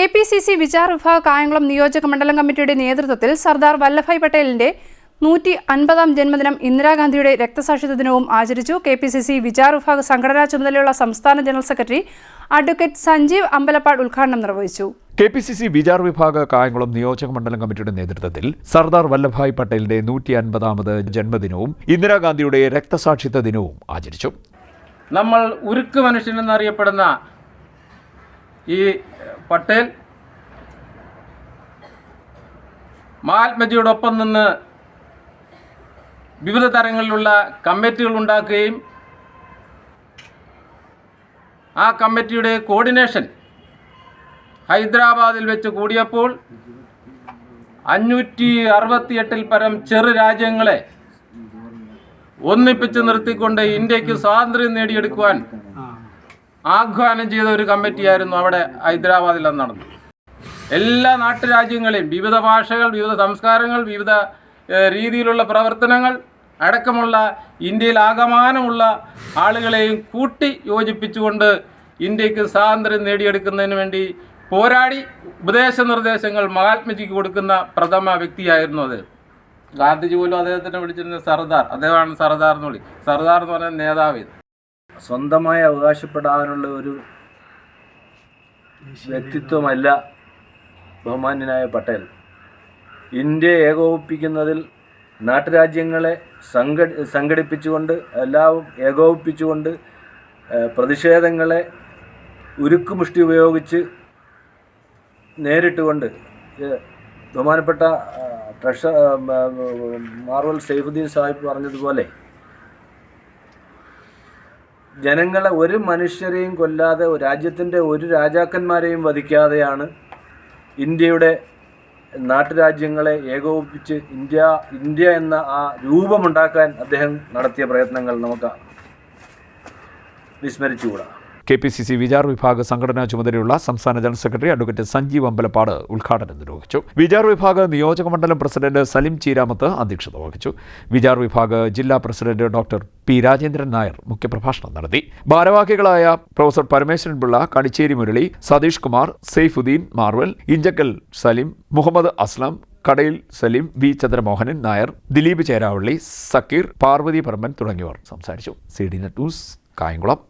K P C C Vichar Vibhag Kayamkulam നിയോജക മണ്ഡലം കമ്മിറ്റിയുടെ നേതൃത്വത്തിൽ സർദാർ വല്ലഭായ് പട്ടേലിന്റെ നൂറ്റി അൻപതാം ജന്മദിനം ഇന്ദിരാഗാന്ധിയുടെ രക്തസാക്ഷിത്വ ദിനവും ആചരിച്ചു. K P C C Vichar Vibhag സംഘടനാ ചുമതലയുള്ള സംസ്ഥാന general secretary advocate Sanjeev Ambalapad ഉദ്ഘാടനം നിർവഹിച്ചു. K P C C Vichar Vibhag Kayamkulam നിയോജക മണ്ഡലം കമ്മിറ്റിയുടെ നേതൃത്വത്തിൽ സർദാർ വല്ലഭായ് പട്ടേലിന്റെ നൂറ്റി അൻപതാമത് ജന്മദിനവും ഇന്ദിരാഗാന്ധിയുടെ രക്തസാക്ഷിത്വ ദിനവും ആചരിച്ചു. നമ്മൾ ഉരുക്ക് മനുഷ്യനെന്നറിയപ്പെടുന്ന ഈ പട്ടേൽ. മഹാത്മജിയോടൊപ്പം നിന്ന് വിവിധ തരങ്ങളിലുള്ള കമ്മിറ്റികൾ ഉണ്ടാക്കുകയും ആ കമ്മിറ്റിയുടെ കോർഡിനേഷൻ ഹൈദരാബാദിൽ വെച്ച് കൂടിയപ്പോൾ അഞ്ഞൂറ്റി അറുപത്തിയെട്ടിൽ പരം ചെറു രാജ്യങ്ങളെ ഒന്നിപ്പിച്ച് നിർത്തിക്കൊണ്ട് ഇന്ത്യയ്ക്ക് സ്വാതന്ത്ര്യം നേടിയെടുക്കുവാൻ ആഹ്വാനം ചെയ്ത ഒരു കമ്മിറ്റിയായിരുന്നു അവിടെ ഹൈദരാബാദിൽ അന്ന് നടന്നത്. എല്ലാ നാട്ടുരാജ്യങ്ങളെയും വിവിധ ഭാഷകൾ വിവിധ സംസ്കാരങ്ങൾ വിവിധ രീതിയിലുള്ള പ്രവർത്തനങ്ങൾ അടക്കമുള്ള ഇന്ത്യയിൽ ആകമാനമുള്ള ആളുകളെയും കൂട്ടി യോജിപ്പിച്ചുകൊണ്ട് ഇന്ത്യയ്ക്ക് സ്വാതന്ത്ര്യം നേടിയെടുക്കുന്നതിന് വേണ്ടി പോരാടി ഉപദേശ നിർദ്ദേശങ്ങൾ മഹാത്മജിക്ക് കൊടുക്കുന്ന പ്രഥമ വ്യക്തിയായിരുന്നു അത് ഗാന്ധിജി പോലും അദ്ദേഹത്തിനെ വിളിച്ചിരുന്ന സർദാർ അദ്ദേഹമാണ് സർദാർ എന്ന് വിളി സർദാർ എന്ന് പറഞ്ഞ നേതാവ് സ്വന്തമായി അവകാശപ്പെടാനുള്ള ഒരു വ്യക്തിത്വമല്ല ബഹുമാന്യനായ പട്ടേൽ. ഇന്ത്യ ഏകോപിപ്പിക്കുന്നതിൽ നാട്ടുരാജ്യങ്ങളെ സംഘ സംഘടിപ്പിച്ചുകൊണ്ട് എല്ലാവരും ഏകോപിപ്പിച്ചുകൊണ്ട് പ്രതിഷേധങ്ങളെ ഉരുക്കുമുഷ്ടി ഉപയോഗിച്ച് നേരിട്ടുകൊണ്ട് ബഹുമാനപ്പെട്ട ട്രഷ മാർവൽ സൈഫുദ്ദീൻ സാഹിബ് പറഞ്ഞതുപോലെ ജനങ്ങളെ ഒരു മനുഷ്യരെയും കൊല്ലാതെ രാജ്യത്തിന്റെ ഒരു രാജാക്കന്മാരെയും വധിക്കാതെയാണ് ഇന്ത്യയുടെ നാട്ടുരാജ്യങ്ങളെ ഏകോപിപ്പിച്ച് ഇന്ത്യ ഇന്ത്യ എന്ന ആ രൂപമുണ്ടാക്കാൻ അദ്ദേഹം നടത്തിയ പ്രയത്നങ്ങൾ നമുക്ക് വിസ്മരിച്ചുകൂടാ. K P C C Vichar Vibhag സംഘടനാ ചുമതലയുള്ള സംസ്ഥാന general secretary advocate Sanjeev Ambalapad ഉദ്ഘാടനം നിർവഹിച്ചു. വിചാർ വിഭാഗ നിയോജക മണ്ഡലം പ്രസിഡന്റ് സലിം ചീരാമത്ത് അധ്യക്ഷത വഹിച്ചു. വിചാർ വിഭാഗ ജില്ലാ president doctor P Rajendran Nair മുഖ്യപ്രഭാഷണം നടത്തി. ഭാരവാഹികളായ professor Parameswaran Pillai Kanicheri Murali Satheesh Kumar Saifuddin Marvel Inchakkal Salim Muhammad Aslam Kadayil Saleem V Chandramohanan Nair Dileep Cheravally Zakir Parvathy Paraman തുടങ്ങിയവർ സംസാരിച്ചു. C D news Kayamkulam.